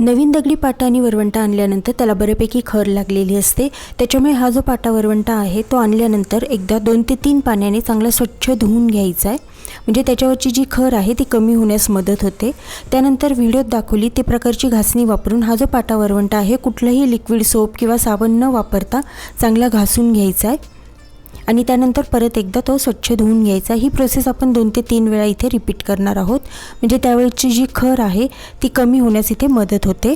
नवीन दगडी पाटा आणि वरवंटा आणल्यानंतर त्याला बऱ्यापैकी खर लागलेली असते. त्याच्यामुळे हा जो पाटा वरवंटा आहे तो आणल्यानंतर एकदा दोन ते तीन पाण्याने चांगला स्वच्छ धुवून घ्यायचा आहे. म्हणजे त्याच्यावरची जी खर आहे ती कमी होण्यास मदत होते. त्यानंतर व्हिडिओत दाखवली ते प्रकारची घासणी वापरून हा जो पाटा वरवंटा आहे कुठलंही लिक्विड सोप किंवा साबण न वापरता चांगला घासून घ्यायचा आहे. आणि त्यानंतर परत एकदा तो स्वच्छ धुवून घ्यायचा. ही प्रोसेस आपण दोन ते तीन वेळा इथे रिपीट करणार आहोत. म्हणजे त्यावेळची जी खर आहे ती कमी होण्यास इथे मदत होते.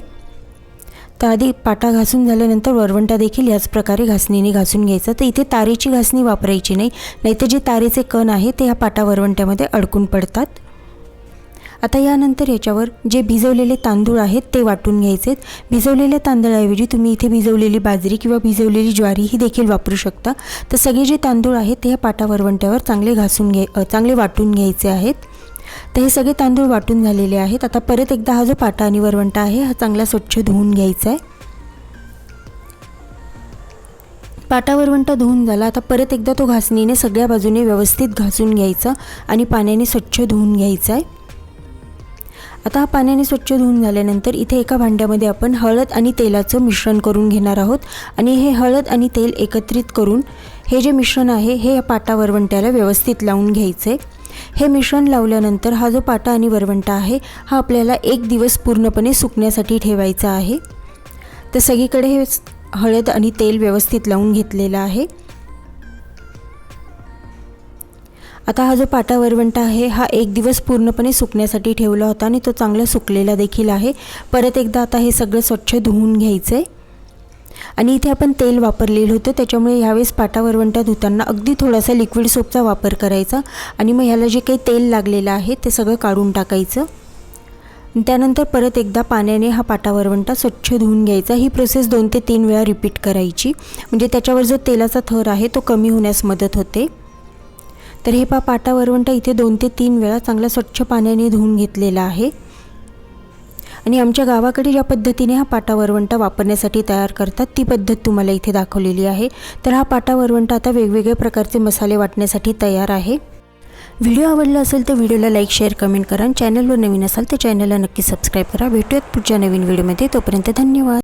तर आधी पाटा घासून झाल्यानंतर वरवंटा देखील याच प्रकारे घासणीने घासून घ्यायचा. तर इथे तारेची घासणी वापरायची नाही. नाहीतर जे तारेचे कण आहे ते ह्या पाटा वरवंट्यामध्ये अडकून पडतात. आता यानंतर याच्यावर जे भिजवलेले तांदूळ आहेत ते वाटून घ्यायचेत. भिजवलेल्या तांदळाऐवजी तुम्ही इथे भिजवलेली बाजरी किंवा भिजवलेली ज्वारी ही देखील वापरू शकता. तर सगळे जे तांदूळ आहेत ते ह्या पाटा वरवंट्यावर चांगले घासून घे चांगले वाटून घ्यायचे आहेत. तर हे सगळे तांदूळ वाटून झालेले आहेत. आता परत एकदा हा जो पाटा आणि वरवंटा आहे हा चांगला स्वच्छ धुवून घ्यायचा आहे. पाटा वरवंटा धुवून झाला. आता परत एकदा तो घासणीने सगळ्या बाजूने व्यवस्थित घासून घ्यायचा आणि पाण्याने स्वच्छ धुवून घ्यायचा आहे. आता हा पाण्याने स्वच्छ धुवून झाल्यानंतर इथे एका भांड्यामध्ये आपण हळद आणि तेलाचं मिश्रण करून घेणार आहोत. आणि हे हळद आणि तेल एकत्रित करून हे जे मिश्रण आहे हे या पाटा वरवंट्याला व्यवस्थित लावून घ्यायचं. आहे हे मिश्रण लावल्यानंतर हा जो पाटा आणि वरवंटा आहे हा आपल्याला एक दिवस पूर्णपणे सुकण्यासाठी ठेवायचा आहे. तर सगळीकडे हे हळद आणि तेल व्यवस्थित लावून घेतलेलं आहे. आता हा जो पाटा वरवंटा आहे हा एक दिवस पूर्णपणे सुकण्यासाठी ठेवला होता आणि तो चांगला सुकलेला देखील आहे. परत एकदा आता हे सगळं स्वच्छ धुवून घ्यायचं आहे आणि इथे आपण तेल वापरलेलं होतं त्याच्यामुळे ह्यावेळेस पाटा वरवंटा धुताना अगदी थोडासा लिक्विड सोपचा वापर करायचा आणि मग ह्याला जे काही तेल लागलेलं आहे ते सगळं काढून टाकायचं. त्यानंतर परत एकदा पाण्याने हा पाटा वरवंटा स्वच्छ धुवून घ्यायचा. ही प्रोसेस दोन ते तीन वेळा रिपीट करायची. म्हणजे त्याच्यावर जो तेलाचा थर आहे तो कमी होण्यास मदत होते. तर हे पा पाटा वरवंट इथे दोन ते तीन वेळा चांगला स्वच्छ पाण्याने धुवून घेतलेला आहे. आणि आमच्या गावाकडे ज्या पद्धतीने हा पाटा वरवंटा वापरण्यासाठी तयार करतात ती पद्धत तुम्हाला इथे दाखवलेली आहे. तर हा पाटा वरवंटा आता वेगवेगळ्या प्रकारचे मसाले वाटण्यासाठी तयार आहे. व्हिडिओ आवडला असेल तर व्हिडिओला लाईक शेअर कमेंट करा. आणि चॅनलवर नवीन असाल तर चॅनलला नक्की सबस्क्राईब करा. भेटूयात पुढच्या नवीन व्हिडिओमध्ये. तोपर्यंत धन्यवाद.